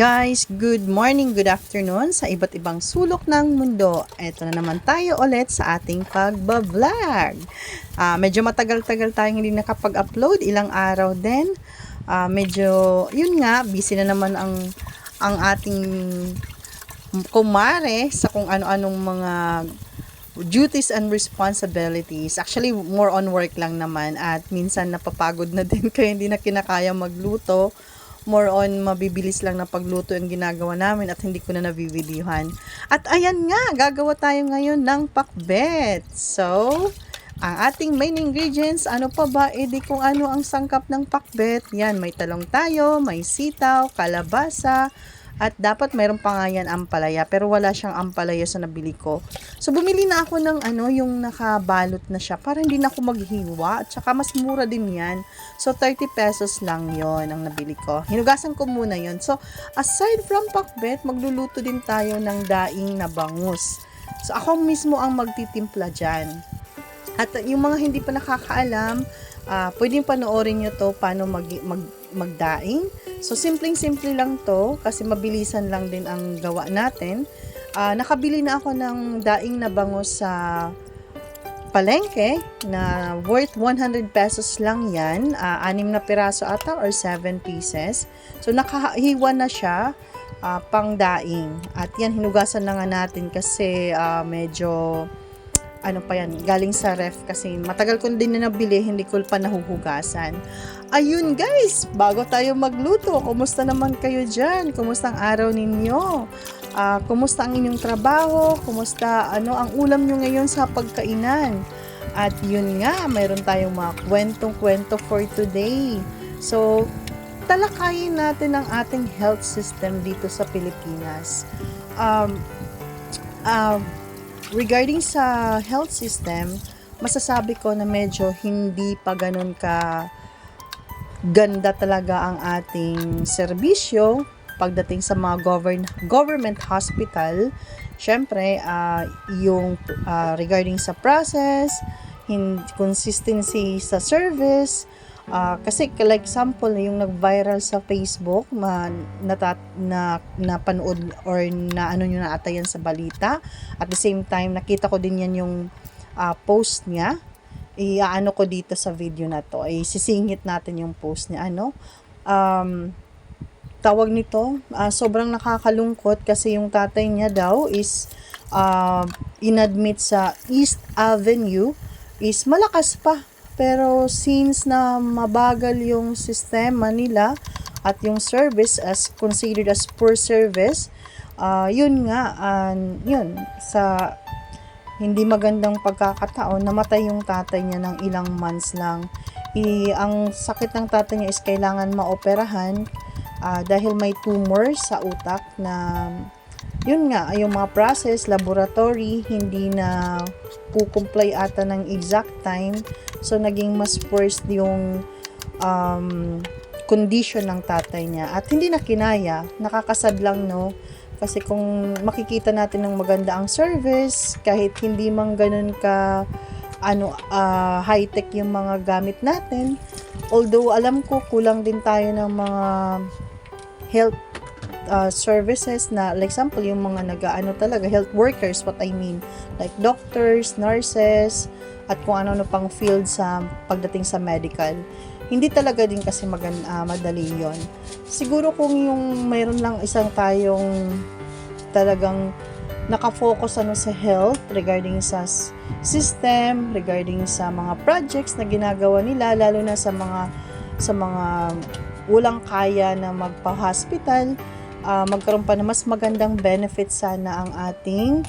guys, good morning, good afternoon sa iba't ibang sulok ng mundo. Ito na naman tayo ulit sa ating pagbablog. Ah, medyo matagal-tagal tayong hindi nakapag-upload, ilang araw din. Ah, medyo, yun nga, busy na naman ang ang ating kumare sa kung ano-anong mga duties and responsibilities. Actually, more on work lang naman at minsan napapagod na din kaya hindi na kinakaya magluto. More on mabibilis lang na pagluto yung ginagawa namin at hindi ko na nabibidihan. At ayan nga, gagawa tayo ngayon ng pakbet. So, ang ating main ingredients, ano pa ba? E di kung ano ang sangkap ng pakbet. Yan, may talong tayo, may sitaw, kalabasa, at dapat mayroon pa nga yan ampalaya, pero wala siyang ampalaya sa nabili ko. So, bumili na ako ng ano, yung nakabalot na siya, para hindi na ako maghiwa, at saka mas mura din yan. So, 30 pesos lang yon ang nabili ko. Hinugasan ko muna yon So, aside from pakbet, magluluto din tayo ng daing na bangus. So, ako mismo ang magtitimpla dyan. At yung mga hindi pa nakakaalam, ah pwedeng panoorin nyo to paano mag, mag, magdaing. So, simpleng-simple lang to kasi mabilisan lang din ang gawa natin. Ah, nakabili na ako ng daing na bangus sa palengke na worth 100 pesos lang yan. Ah, anim na piraso ata or 7 pieces. So, nakahiwa na siya ah, pang daing. At yan, hinugasan na nga natin kasi ah, medyo ano pa yan, galing sa ref kasi matagal ko din na nabili, hindi ko pa nahuhugasan. Ayun guys, bago tayo magluto, kumusta naman kayo dyan? Kumusta ang araw ninyo? Ah, kumusta ang inyong trabaho? Kumusta ano ang ulam nyo ngayon sa pagkainan? At yun nga, mayroon tayong mga kwentong-kwento for today. So, talakayin natin ang ating health system dito sa Pilipinas. Um, um, regarding sa health system, masasabi ko na medyo hindi pa ganun ka ganda talaga ang ating serbisyo pagdating sa mga govern government hospital. Syempre, ah, yung ah, regarding sa process, hin- consistency sa service, Ah, kasi like example yung nag-viral sa Facebook ma, natat, na napanood or na ano nyo naatayan sa balita. At the same time nakita ko din yan yung ah, post niya. Iaano ko dito sa video na to. Ay sisingit natin yung post niya. Ano? Um, tawag nito ah, sobrang nakakalungkot kasi yung tatay niya daw is ah, inadmit sa East Avenue is malakas pa pero since na mabagal yung sistema nila at yung service as considered as poor service, ah yun nga, ah, yun, sa hindi magandang pagkakataon, namatay yung tatay niya ng ilang months lang. I, ang sakit ng tatay niya is kailangan maoperahan ah, dahil may tumor sa utak na yun nga, yung mga process, laboratory, hindi na kukumply ata ng exact time. So, naging mas worse yung um, condition ng tatay niya. At hindi na kinaya. Nakakasad lang, no? Kasi kung makikita natin ng maganda ang service, kahit hindi man ganun ka ano ah, high-tech yung mga gamit natin. Although alam ko kulang din tayo ng mga health uh, services na like example yung mga nag-ano talaga health workers what I mean. Like doctors, nurses at kung ano-ano pang field sa pagdating sa medical. Hindi talaga din kasi magan ah, madali yon siguro kung yung mayroon lang isang tayong talagang nakafocus ano sa health regarding sa system regarding sa mga projects na ginagawa nila lalo na sa mga sa mga walang kaya na magpa-hospital ah, magkaroon pa na mas magandang benefits sana ang ating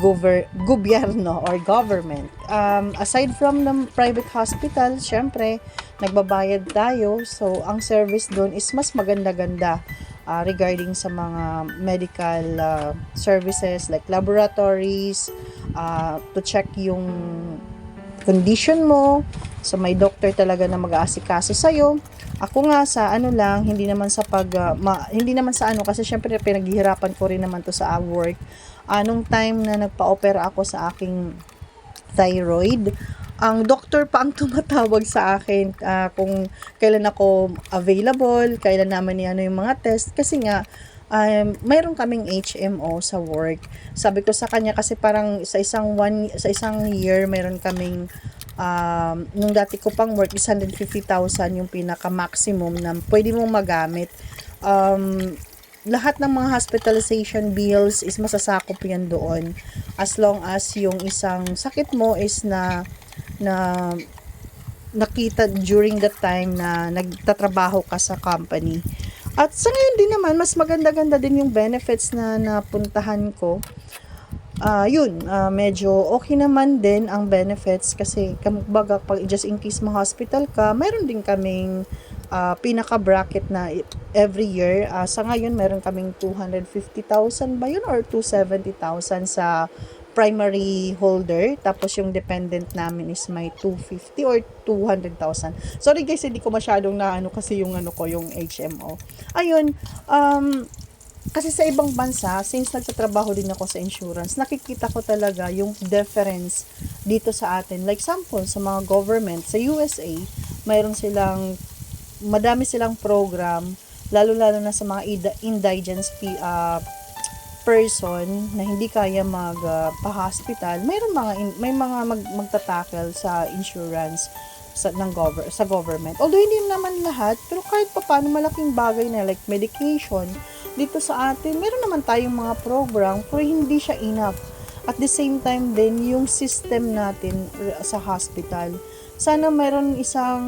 gover- gobyerno or government. Um, aside from the private hospital, syempre, nagbabayad tayo. So, ang service doon is mas maganda-ganda ah, regarding sa mga medical ah, services like laboratories, ah, to check yung condition mo. So, may doctor talaga na mag-aasikaso sa'yo. Ako nga sa ano lang, hindi naman sa pag, ah, ma- hindi naman sa ano, kasi syempre pinaghihirapan ko rin naman to sa work. Anong time na nagpa-opera ako sa aking thyroid, ang doctor pa ang tumatawag sa akin ah, kung kailan ako available, kailan naman ni ano yung mga test kasi nga um, mayroon kaming HMO sa work. Sabi ko sa kanya kasi parang sa isang one sa isang year mayroon kaming um, nung dati ko pang work is 150,000 yung pinaka maximum na pwede mong magamit. Um, lahat ng mga hospitalization bills is masasakop yan doon as long as yung isang sakit mo is na na nakita during the time na nagtatrabaho ka sa company. At sa ngayon din naman, mas maganda-ganda din yung benefits na napuntahan ko. Ah, yun, ah, medyo okay naman din ang benefits kasi kumbaga pag just in case ma-hospital ka, mayroon din kaming ah, pinaka-bracket na i- every year. Ah, sa ngayon, meron kaming 250,000 ba yun or 270,000 sa primary holder. Tapos yung dependent namin is may 250 or 200,000. Sorry guys, hindi ko masyadong na ano kasi yung ano ko, yung HMO. Ayun, um, kasi sa ibang bansa, since nagtatrabaho din ako sa insurance, nakikita ko talaga yung difference dito sa atin. Like example, sa mga government, sa USA, mayroon silang, madami silang program, lalo-lalo na sa mga pe- ah, person na hindi kaya magpa-hospital, mayroon mga in- may mga mag, magtatackle sa insurance sa ng gover sa government. Although hindi naman lahat, pero kahit papaano malaking bagay na like medication dito sa atin, meron naman tayong mga program pero hindi siya enough. At the same time din yung system natin sa hospital. Sana mayroon isang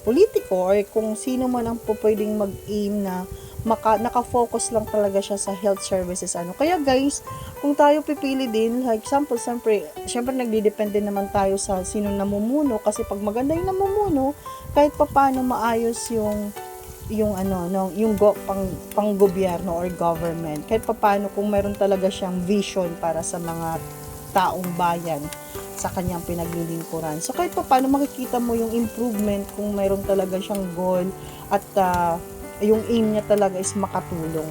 politiko or kung sino man ang pwedeng mag-aim na maka, naka-focus lang talaga siya sa health services ano. Kaya guys, kung tayo pipili din, like example, siyempre, siyempre nagdidepende naman tayo sa sino namumuno kasi pag maganda yung namumuno, kahit papaano maayos yung yung ano no yung go, pang pang gobyerno or government kahit papaano kung meron talaga siyang vision para sa mga taong bayan sa kanyang pinaglilingkuran. So kahit papaano makikita mo yung improvement kung meron talaga siyang goal at ah, yung aim niya talaga is makatulong.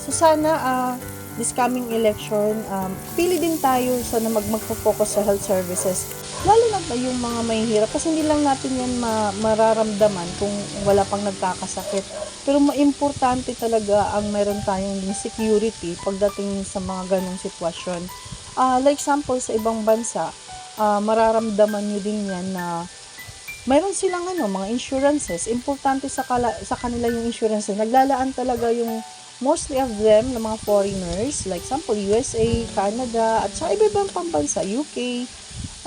So sana ah, this coming election, um, pili din tayo sa na mag magfo-focus sa health services. Lalo na ba yung mga mahihirap kasi hindi lang natin yan ma- mararamdaman kung wala pang nagkakasakit. Pero maimportante talaga ang meron tayong security pagdating sa mga ganong sitwasyon. Ah, like example sa ibang bansa, ah, mararamdaman nyo din yan na mayroon silang ano, mga insurances. Importante sa, kala, sa kanila yung insurances. Naglalaan talaga yung mostly of them ng mga foreigners, like example, USA, Canada, at sa iba-ibang pambansa, UK,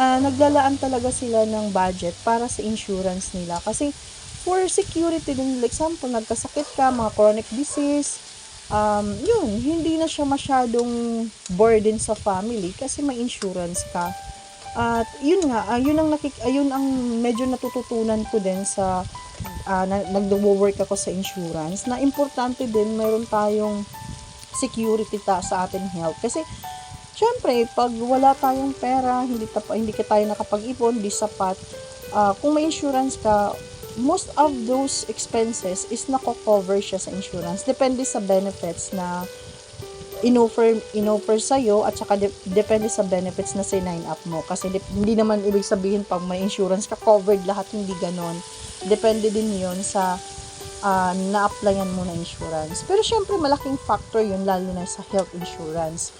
ah, naglalaan talaga sila ng budget para sa insurance nila. Kasi for security din, like example, nagkasakit ka, mga chronic disease, um, yun, hindi na siya masyadong burden sa family kasi may insurance ka. At yun nga, ah, yun ang nakik ayun ang medyo natututunan ko din sa uh, na, nagwo-work ako sa insurance na importante din meron tayong security ta sa ating health. Kasi syempre pag wala tayong pera hindi ta hindi ka tayo nakapag-ipon di sapat. Ah, kung may insurance ka most of those expenses is nako-cover siya sa insurance. Depende sa benefits na inoffer inoffer sa at saka de- depende sa benefits na sinign up mo. Kasi di- hindi naman ibig sabihin pag may insurance ka covered lahat hindi ganon. Depende din yon sa ah, na-applyan mo na insurance. Pero syempre malaking factor yun lalo na sa health insurance.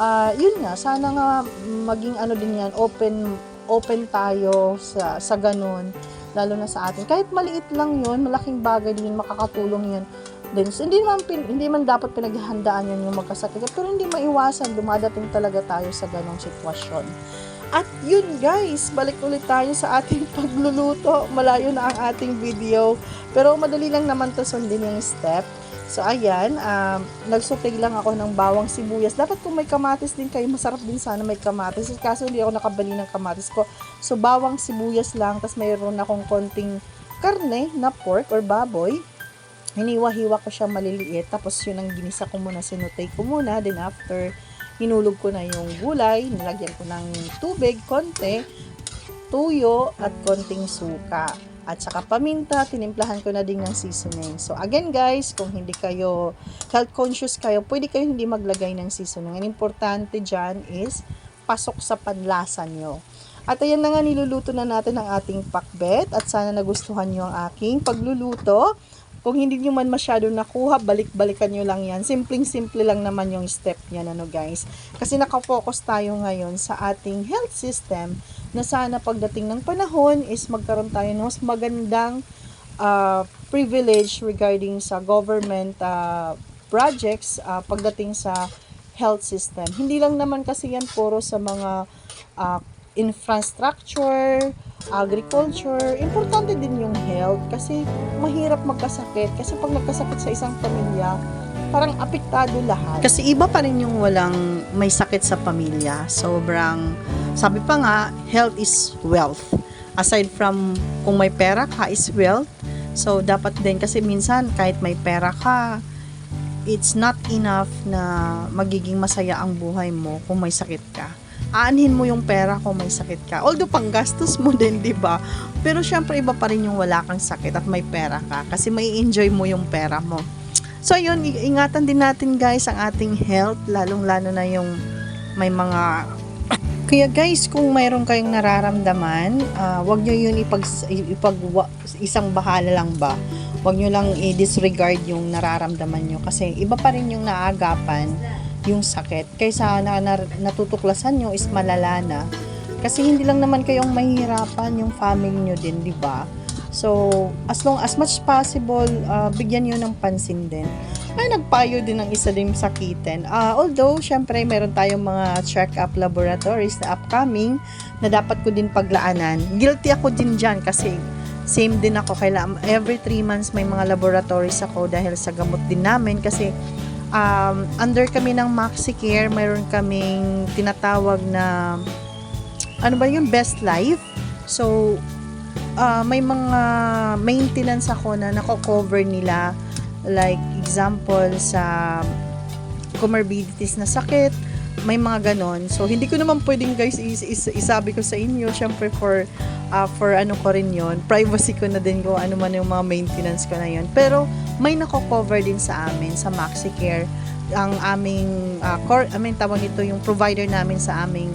Ah, yun nga sana nga maging ano din yan open open tayo sa sa ganon lalo na sa atin. Kahit maliit lang yun malaking bagay din makakatulong yun So, hindi man, pin, hindi man dapat pinaghahandaan yan yung magkasakit. Pero hindi maiwasan, dumadating talaga tayo sa ganong sitwasyon. At yun guys, balik ulit tayo sa ating pagluluto. Malayo na ang ating video. Pero madali lang naman to sundin yung step. So ayan, um, nagsutay lang ako ng bawang sibuyas. Dapat kung may kamatis din kayo, masarap din sana may kamatis. Kaso hindi ako nakabali ng kamatis ko. So bawang sibuyas lang, tapos mayroon akong konting karne na pork or baboy hiniwa-hiwa ko siya maliliit tapos yun ang ginisa ko muna sinutay ko muna then after hinulog ko na yung gulay nilagyan ko ng tubig konti tuyo at konting suka. At saka paminta tinimplahan ko na din ng seasoning. So again guys kung hindi kayo health conscious kayo pwede kayo hindi maglagay ng seasoning. Ang importante dyan is pasok sa panlasa nyo. At ayan na nga niluluto na natin ang ating pakbet at sana nagustuhan nyo ang aking pagluluto Kung hindi nyo man masyado nakuha, balik-balikan nyo lang yan. Simpleng-simple lang naman yung step niyan, ano guys. Kasi nakafocus tayo ngayon sa ating health system na sana pagdating ng panahon is magkaroon tayo ng mas magandang uh, privilege regarding sa government uh, projects uh, pagdating sa health system. Hindi lang naman kasi yan puro sa mga uh, infrastructure, agriculture, importante din yung health kasi mahirap magkasakit. Kasi pag nagkasakit sa isang pamilya, parang apektado lahat. Kasi iba pa rin yung walang may sakit sa pamilya. Sobrang, sabi pa nga, health is wealth. Aside from kung may pera ka is wealth, so dapat din kasi minsan kahit may pera ka, it's not enough na magiging masaya ang buhay mo kung may sakit ka aanhin mo yung pera kung may sakit ka. Although panggastos mo din, 'di ba? Pero syempre iba pa rin yung wala kang sakit at may pera ka kasi may enjoy mo yung pera mo. So yun, i- ingatan din natin guys ang ating health, lalong-lalo na yung may mga kaya guys, kung mayroon kayong nararamdaman, ah, wag nyo yun ipag, ipag isang bahala lang ba? Wag nyo lang i-disregard yung nararamdaman nyo kasi iba pa rin yung naagapan yung sakit kaysa na, na natutuklasan nyo is malala na. Kasi hindi lang naman kayong mahihirapan yung family nyo din, di ba? So, as long as much possible, ah, bigyan nyo ng pansin din. Ay, nagpayo din ng isa din sakitin. Ah, although, syempre, meron tayong mga check-up laboratories na upcoming na dapat ko din paglaanan. Guilty ako din dyan kasi same din ako. Kailangan, every 3 months may mga laboratories ako dahil sa gamot din namin kasi um, under kami ng MaxiCare, mayroon kaming tinatawag na ano ba yung best life. So, uh, may mga maintenance ako na nako-cover nila like example sa comorbidities na sakit, may mga ganon. So, hindi ko naman pwedeng guys is, is, isabi ko sa inyo, syempre for uh, for ano ko rin yon privacy ko na din ko ano man yung mga maintenance ko na yon pero may nako-cover din sa amin sa MaxiCare ang aming uh, core, I mean tawag ito yung provider namin sa aming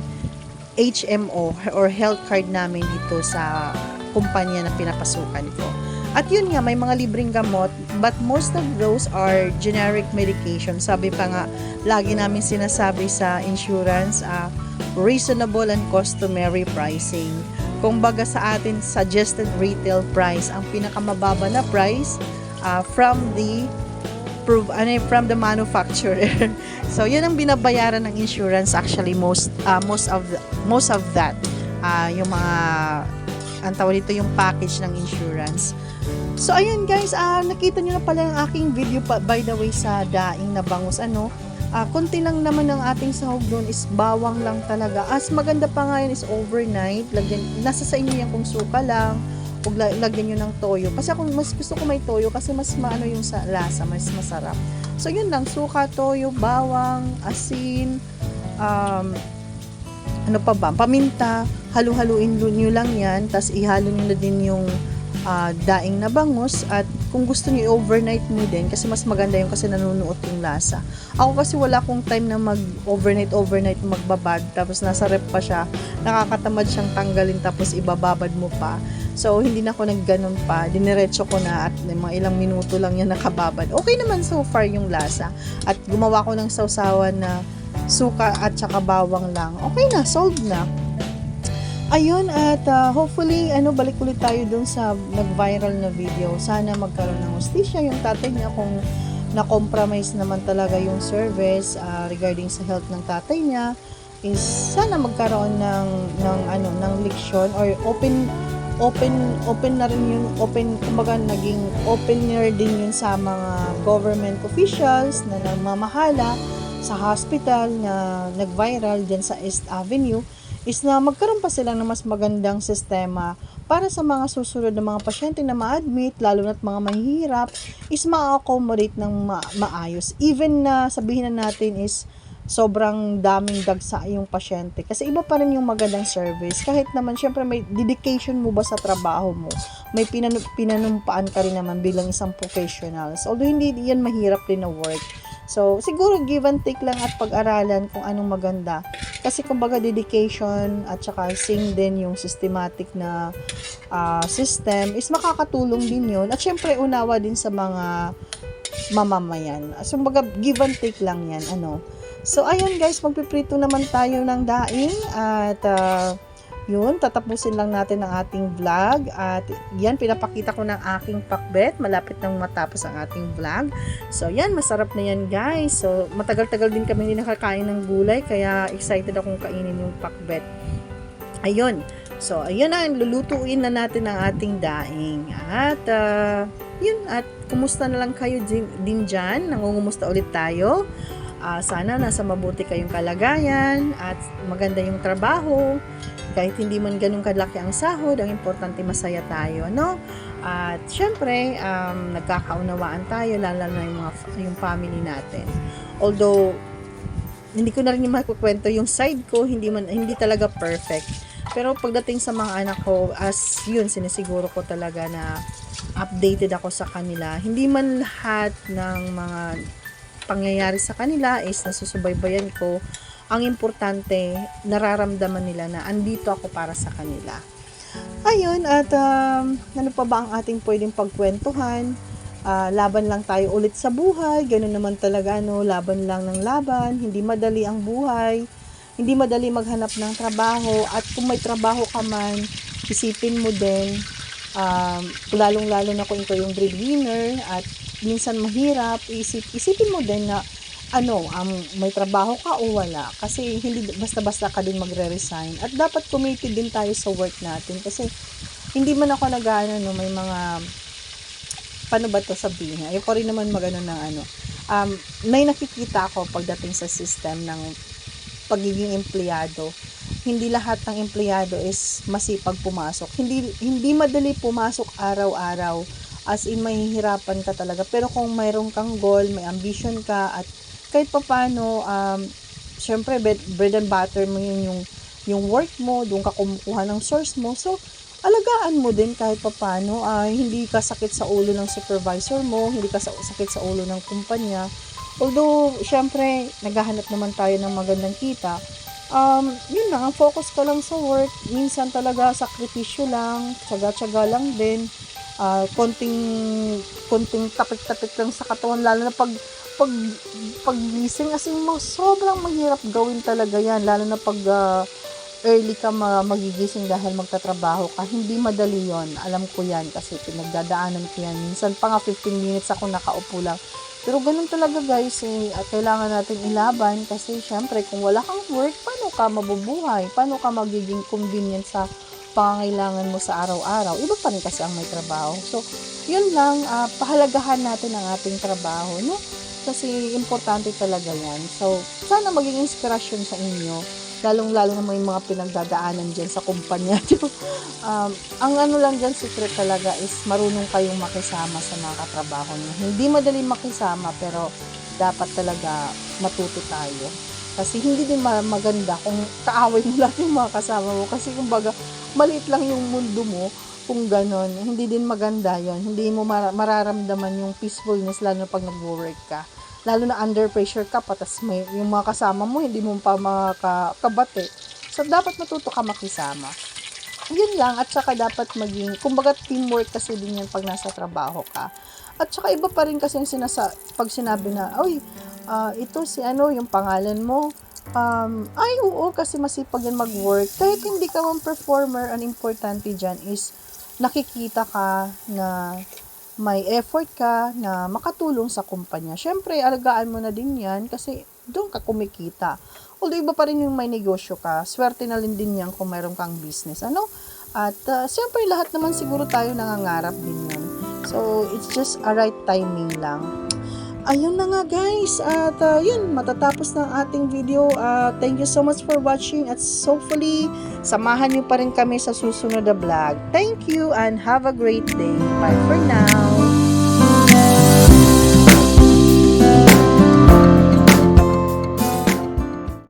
HMO or health card namin dito sa kumpanya na pinapasukan ko. At yun nga, may mga libreng gamot, but most of those are generic medication. Sabi pa nga, lagi namin sinasabi sa insurance, uh, reasonable and customary pricing. Kung baga sa atin, suggested retail price, ang pinakamababa na price uh, from the prove ano from the manufacturer. so yun ang binabayaran ng insurance actually most uh, most of the, most of that uh, yung mga ang tawag dito yung package ng insurance. So ayun guys, uh, nakita niyo na pala yung aking video pa, by the way sa daing na bangus ano. Uh, konti lang naman ng ating sahog doon is bawang lang talaga. As maganda pa nga yun is overnight. Lagyan, nasa sa inyo yan kung suka lang la- lagyan nyo ng toyo. Kasi ako mas gusto ko may toyo kasi mas maano yung sa lasa, mas masarap. So yun lang, suka, toyo, bawang, asin, um, ano pa ba, paminta, halu-haluin nyo lang yan, tapos ihalo nyo na din yung uh, daing na bangus at kung gusto niyo overnight mo din kasi mas maganda yung kasi nanunuot yung lasa. Ako kasi wala akong time na mag overnight overnight magbabad tapos nasa rep pa siya. Nakakatamad siyang tanggalin tapos ibababad mo pa. So, hindi na ako nagganon pa. Diniretso ko na at mga ilang minuto lang yan nakababad. Okay naman so far yung lasa. At gumawa ko ng sausawan na suka at saka bawang lang. Okay na, solved na. Ayun, at uh, hopefully, ano, balik ulit tayo dun sa nag-viral na video. Sana magkaroon ng hostisya yung tatay niya kung na-compromise naman talaga yung service uh, regarding sa health ng tatay niya is sana magkaroon ng ng ano ng leksyon or open open open na rin yung open kumbaga naging opener din yun sa mga government officials na nagmamahala sa hospital na nag-viral dyan sa East Avenue is na magkaroon pa sila ng mas magandang sistema para sa mga susunod na mga pasyente na ma-admit, lalo na't mga mahihirap, is ma-accommodate ng ma- maayos. Even na sabihin na natin is sobrang daming dagsa yung pasyente. Kasi iba pa rin yung magandang service. Kahit naman, syempre may dedication mo ba sa trabaho mo? May pinanu- pinanumpaan ka rin naman bilang isang professional. Although hindi yan mahirap din na work. So, siguro give and take lang at pag-aralan kung anong maganda. Kasi kumbaga dedication at saka same din yung systematic na ah, system is makakatulong din yun. At syempre, unawa din sa mga mamamayan. So, kumbaga give and take lang yan. Ano. So, ayun guys, magpiprito naman tayo ng daing at ah, yun, tatapusin lang natin ang ating vlog at yan, pinapakita ko ng aking pakbet. Malapit nang matapos ang ating vlog. So yan, masarap na yan guys. So matagal-tagal din kami hindi nakakain ng gulay kaya excited akong kainin yung pakbet. Ayun, so ayun na, lulutuin na natin ang ating daing. At ah, yun, at kumusta na lang kayo din, din dyan, nangungumusta ulit tayo? Ah, sana nasa mabuti kayong kalagayan at maganda yung trabaho kahit hindi man ganun kalaki ang sahod, ang importante masaya tayo, no? At syempre, um, nagkakaunawaan tayo, lalo na yung, mga, yung family natin. Although, hindi ko na rin makukwento yung side ko, hindi man hindi talaga perfect. Pero pagdating sa mga anak ko, as yun, sinisiguro ko talaga na updated ako sa kanila. Hindi man lahat ng mga pangyayari sa kanila is nasusubaybayan ko ang importante, nararamdaman nila na andito ako para sa kanila. Ayun, at um, ano pa ba ang ating pwedeng pagkwentuhan? Ah, laban lang tayo ulit sa buhay, ganun naman talaga, no? laban lang ng laban, hindi madali ang buhay, hindi madali maghanap ng trabaho, at kung may trabaho ka man, isipin mo din, um, lalong-lalo na kung ikaw yung breadwinner, at minsan mahirap, isip, isipin mo din na ano, um, may trabaho ka o wala. Kasi hindi basta-basta ka din magre-resign. At dapat committed din tayo sa work natin. Kasi hindi man ako nag no, may mga paano ba to sabihin? Ayoko rin naman magano ng ano. Um, may nakikita ako pagdating sa system ng pagiging empleyado. Hindi lahat ng empleyado is masipag pumasok. Hindi hindi madali pumasok araw-araw. As in, mahihirapan ka talaga. Pero kung mayroon kang goal, may ambition ka, at kahit pa paano, um, syempre, bread, and butter mo yun yung, yung work mo, doon ka kumukuha ng source mo. So, alagaan mo din kahit pa paano. ah, hindi ka sakit sa ulo ng supervisor mo, hindi ka sa, sakit sa ulo ng kumpanya. Although, syempre, naghahanap naman tayo ng magandang kita. Um, yun lang, ang focus ka lang sa work. Minsan talaga, sakripisyo lang, tsaga-tsaga lang din. Ah, konting, konting tapik-tapik lang sa katawan, lalo na pag pag paggising as in sobrang mahirap gawin talaga yan lalo na pag ah, early ka ma- magigising dahil magtatrabaho ka. Hindi madali yon alam ko yan kasi pinagdadaanan ko yan. Minsan pa nga 15 minutes ako nakaupo lang. Pero ganun talaga guys eh, at kailangan natin ilaban kasi syempre kung wala kang work paano ka mabubuhay? Paano ka magiging convenient sa pangangailangan mo sa araw-araw? Iba pa rin kasi ang may trabaho. So yun lang ah, pahalagahan natin ang ating trabaho no kasi importante talaga yan. So, sana maging inspirasyon sa inyo, lalong-lalo na may mga pinagdadaanan dyan sa kumpanya. um, ang ano lang dyan, secret talaga is marunong kayong makisama sa mga katrabaho nyo. Hindi madali makisama, pero dapat talaga matuto tayo. Kasi hindi din ma- maganda kung kaaway mo lahat yung mga kasama mo. Kasi kumbaga, maliit lang yung mundo mo kung ganon. Hindi din maganda yon Hindi mo mara- mararamdaman yung peacefulness lalo pag nag-work ka lalo na under pressure ka patas may yung mga kasama mo hindi mo pa makakabate. So dapat matuto ka makisama. Yun lang at saka dapat maging kumbaga teamwork kasi din yan pag nasa trabaho ka. At saka iba pa rin kasi yung sinasa pag sinabi na oy ah, ito si ano yung pangalan mo. Um, ay oo kasi masipag yan mag-work. Kahit hindi ka man performer ang importante dyan is nakikita ka na may effort ka na makatulong sa kumpanya. Siyempre, alagaan mo na din yan kasi doon ka kumikita. Although iba pa rin yung may negosyo ka, swerte na rin din yan kung mayroon kang business. Ano? At uh, siyempre, lahat naman siguro tayo nangangarap din yan. So, it's just a right timing lang. Ayun na nga guys. At uh, yun, matatapos na ating video. Uh, thank you so much for watching. At hopefully, samahan niyo pa rin kami sa susunod na vlog. Thank you and have a great day. Bye for now.